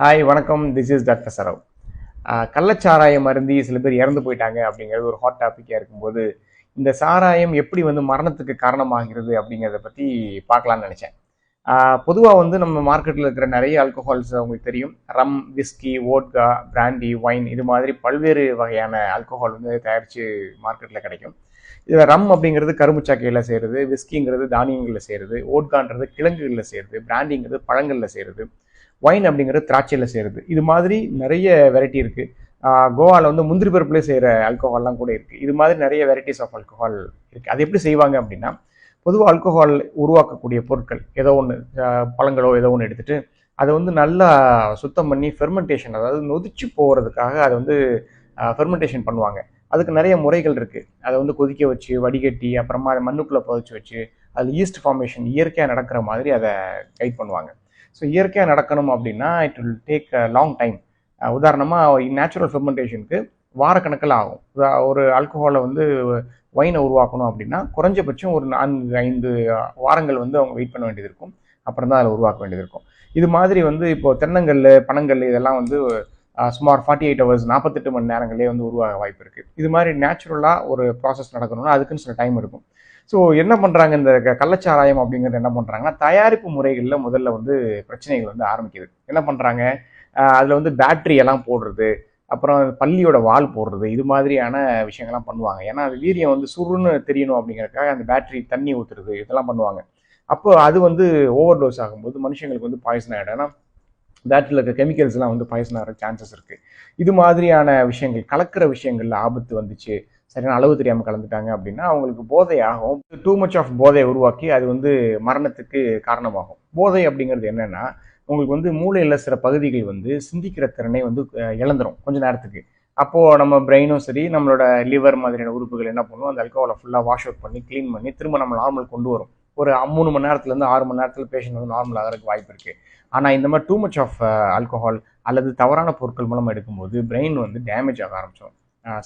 Hi வணக்கம். This is doctor Sarav கள்ளச்சாராயம் மருந்தி சில பேர் இறந்து போயிட்டாங்க அப்படிங்கிறது ஒரு ஹாட் டாப்பிக்காக இருக்கும்போது இந்த சாராயம் எப்படி வந்து மரணத்துக்கு காரணமாகிறது அப்படிங்கிறத பற்றி பார்க்கலாம்னு நினச்சேன். பொதுவாக வந்து நம்ம மார்க்கெட்டில் இருக்கிற நிறைய ஆல்கஹால்ஸ் உங்களுக்கு தெரியும். Rum whisky vodka brandy wine இது மாதிரி பல்வேறு வகையான ஆல்கஹால் வந்து தயாரித்து மார்க்கெட்டில் கிடைக்கும். இதில் ரம் அப்படிங்கிறது கரும்புச்சாக்கையில் செய்கிறது விஸ்கிங்கிறது தானியங்களில் செய்கிறது ஓட்கான்றது கிழங்குகளில் செய்கிறது பிராண்டிங்கிறது பழங்களில் செய்கிறது ஒயின் அப்படிங்கிறது திராட்சையில் செய்கிறது இது மாதிரி நிறைய வெரைட்டி இருக்குது கோவாவில் வந்து முந்திரி பருப்புலேயே செய்கிற ஆல்கோஹால்லாம் கூட இருக்குது இது மாதிரி நிறைய வெரைட்டிஸ் ஆஃப் ஆல்கோஹால் இருக்குது அது எப்படி செய்வாங்க அப்படின்னா பொதுவாக ஆல்கோஹால் உருவாக்கக்கூடிய பொருட்கள் ஏதோ ஒன்று பழங்களோ ஏதோ ஒன்று எடுத்துகிட்டு அதை வந்து நல்லா சுத்தம் பண்ணி ஃபெர்மெண்டேஷன் அதாவது நொதிச்சு போகிறதுக்காக அதை வந்து ஃபெர்மெண்டேஷன் பண்ணுவாங்க. அதுக்கு நிறைய முறைகள் இருக்குது அதை வந்து கொதிக்க வச்சு வடிகட்டி அப்புறமா அதை மண்ணுக்குள்ளே புதைச்சி வச்சு அதில் ஈஸ்ட் ஃபார்மேஷன் இயற்கையாக நடக்கிற மாதிரி அதை கைட் பண்ணுவாங்க. ஸோ இயற்கையாக நடக்கணும் அப்படின்னா it will take a long time உதாரணமாக நேச்சுரல் ஃபெர்மெண்டேஷனுக்கு வாரக்கணக்கில் ஆகும். ஒரு ஆல்கஹாலை வந்து ஒயினை உருவாக்கணும் அப்படின்னா குறைஞ்சபட்சம் ஒரு நான்கு ஐந்து வாரங்கள் வந்து அவங்க வெயிட் பண்ண வேண்டியது இருக்கும். அப்புறம் தான் அதில் உருவாக்க வேண்டியது இருக்கும். இது மாதிரி வந்து இப்போ தென்னங்கல் பனங்கல் இதெல்லாம் வந்து சுமார் ஃபார்ட்டி எயிட் ஹவர்ஸ் நாற்பத்தெட்டு மணி நேரங்களே வந்து உருவாக வாய்ப்பு இருக்குது இது மாதிரி நேச்சுரலாக ஒரு ப்ராசஸ் நடக்கணும்னா அதுக்குன்னு சில டைம் இருக்கும் ஸோ என்ன பண்ணுறாங்க இந்த க- கள்ளச்சாராயம் அப்படிங்கிறது என்ன பண்ணுறாங்கன்னா தயாரிப்பு முறைகளில் முதல்ல வந்து பிரச்சனைகள் வந்து ஆரம்பிக்குது. என்ன பண்ணுறாங்க அதில் வந்து பேட்டரி எல்லாம் போடுறது அப்புறம் பள்ளியோட வால் போடுறது இது மாதிரியான விஷயங்கள்லாம் பண்ணுவாங்க. ஏன்னா அது வீரியம் வந்து சுருன்னு தெரியணும் அப்படிங்கறதுக்காக அந்த பேட்டரி தண்ணி ஊற்றுறது இதெல்லாம் பண்ணுவாங்க. அப்போ அது வந்து ஓவர் டோஸ் ஆகும்போது மனுஷங்களுக்கு வந்து பாய்சன் ஆகிடும் ஏன்னா பேட்டரியில் இருக்க கெமிக்கல்ஸ்லாம் வந்து பாய்சன் ஆகிற சான்சஸ் இருக்குது இது மாதிரியான விஷயங்கள் கலக்கிற விஷயங்களில் ஆபத்து வந்துச்சு. சரியான அளவு தெரியாமல் கலந்துட்டாங்க அப்படின்னா அவங்களுக்கு போதை ஆகும் டூ மச் ஆஃப் போதை உருவாக்கி அது வந்து மரணத்துக்கு காரணமாகும். போதை அப்படிங்கிறது என்னென்னா உங்களுக்கு வந்து மூளையில் சில பகுதிகள் வந்து சிந்திக்கிற திறனை வந்து இழந்துரும் கொஞ்ச நேரத்துக்கு. அப்போது நம்ம பிரெயினும் சரி நம்மளோட லிவர் மாதிரியான உறுப்புகள் என்ன பண்ணுவோம் அந்த அல்கோஹாலை ஃபுல்லாக வாஷ் அவுட் பண்ணி க்ளீன் பண்ணி திரும்ப நம்ம நார்மல் கொண்டு வரும். ஒரு மூணு மணி நேரத்துலேருந்து ஆறு மணி நேரத்தில் பேஷண்ட் வந்து நார்மல் ஆகிறதுக்கு வாய்ப்பு இருக்குது ஆனால் இந்த மாதிரி டூ மச் ஆஃப் ஆல்கோஹால் அல்லது தவறான பொருட்கள் மூலம் எடுக்கும்போது பிரெயின் வந்து டேமேஜ் ஆக ஆரம்பிச்சிடும்.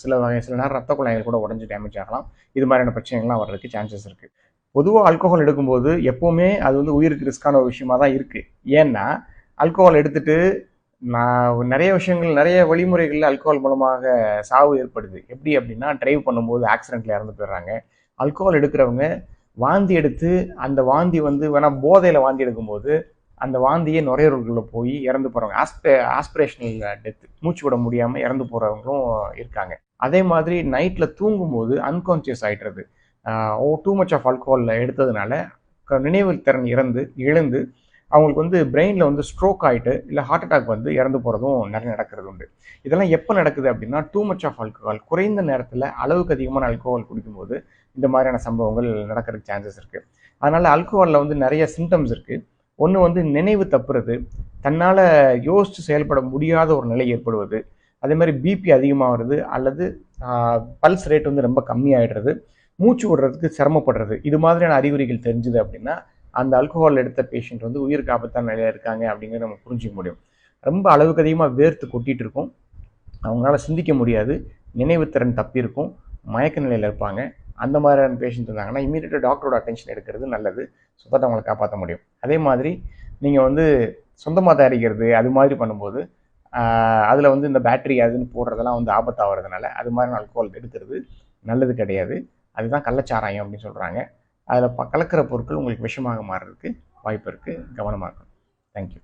சில வகை சில நேரம் ரத்த குழாய்கள் கூட உடஞ்சி டேமேஜ் ஆகலாம். இது மாதிரியான பிரச்சனைகள்லாம் வர்றதுக்கு சான்சஸ் இருக்குது பொதுவாக ஆல்கோஹால் எடுக்கும்போது எப்போவுமே அது வந்து உயிருக்கு ரிஸ்க்கான ஒரு விஷயமா தான் இருக்குது ஏன்னா ஆல்கோஹால் எடுத்துகிட்டு நான் நிறைய விஷயங்கள் நிறைய வழிமுறைகளில் ஆல்கோஹால் மூலமாக சாவு ஏற்படுது. எப்படி அப்படின்னா ட்ரைவ் பண்ணும்போது ஆக்சிடெண்ட்டில் இறந்து போயிடுறாங்க. ஆல்கோஹால் எடுக்கிறவங்க வாந்தி எடுத்து அந்த வாந்தி வந்து வேணால் போதையில் வாந்தி எடுக்கும்போது அந்த வாந்தியே நுரையீரல்களில் போய் இறந்து போகிறவங்க ஆஸ்பே ஆஸ்பிரேஷனல் டெத் மூச்சு விட முடியாமல் இறந்து போகிறவங்களும் இருக்காங்க. அதே மாதிரி நைட்டில் தூங்கும்போது அன்கான்சியஸ் ஆகிடுறது ஓ டூ மச் ஆஃப் ஆல்கோஹாலில் எடுத்ததுனால க- நினைவு திறன் இறந்து இழந்து அவங்களுக்கு வந்து பிரெயினில் வந்து ஸ்ட்ரோக் ஆகிட்டு இல்லை ஹார்ட் அட்டாக் வந்து இறந்து போகிறதும் நிறைய நடக்கிறது உண்டு. இதெல்லாம் எப்போ நடக்குது அப்படின்னா டூ மச் ஆஃப் ஆல்கோஹால் குறைந்த நேரத்தில் அளவுக்கு அதிகமான ஆல்கோஹால் குடிக்கும்போது இந்த மாதிரியான சம்பவங்கள் நடக்கிறதுக்கு சான்சஸ் இருக்குது அதனால் ஆல்கோஹாலில் வந்து நிறைய சிம்டம்ஸ் இருக்குது ஒன்று வந்து நினைவு தப்புறது தன்னால் யோசித்து செயல்பட முடியாத ஒரு நிலை ஏற்படுவது அதே மாதிரி பிபி அதிகமாகிறது அல்லது பல்ஸ் ரேட் வந்து ரொம்ப கம்மியாகிடுறது மூச்சு விடுறதுக்கு சிரமப்படுறது இது மாதிரியான அறிகுறிகள் தெரிஞ்சுது அப்படின்னா அந்த ஆல்கோஹால் எடுத்த பேஷண்ட் வந்து உயிருக்கு ஆபத்தான நிலையில் இருக்காங்க அப்படிங்கிறத நம்ம புரிஞ்சிக்க முடியும். ரொம்ப அளவுக்கு அதிகமாக வேர்த்து கொட்டிகிட்டு இருக்கும். அவங்களால சிந்திக்க முடியாது. நினைவுத்திறன் தப்பி இருக்கும். மயக்க நிலையில் இருப்பாங்க. அந்த மாதிரியான பேஷண்ட் இருந்தாங்கன்னா இமீடியட்டாக டாக்டரோட அட்டென்ஷன் எடுக்கிறது நல்லது. ஸோ தட் அவங்களை காப்பாற்ற முடியும். அதே மாதிரி நீங்கள் வந்து சொந்தமாக தயாரிக்கிறது அது மாதிரி பண்ணும்போது அதில் வந்து இந்த பேட்டரி அதுன்னு போடுறதெல்லாம் வந்து ஆபத்தாகிறதுனால அது மாதிரி அல்கோஹால் எடுக்கிறது நல்லது கிடையாது. அதுதான் கள்ளச்சாராயம் அப்படின்னு சொல்கிறாங்க அதில் கலக்கிற பொருட்கள் உங்களுக்கு விஷமாக மாறுறதுக்கு வாய்ப்பு இருக்குது கவனமாக இருக்கணும். தேங்க்யூ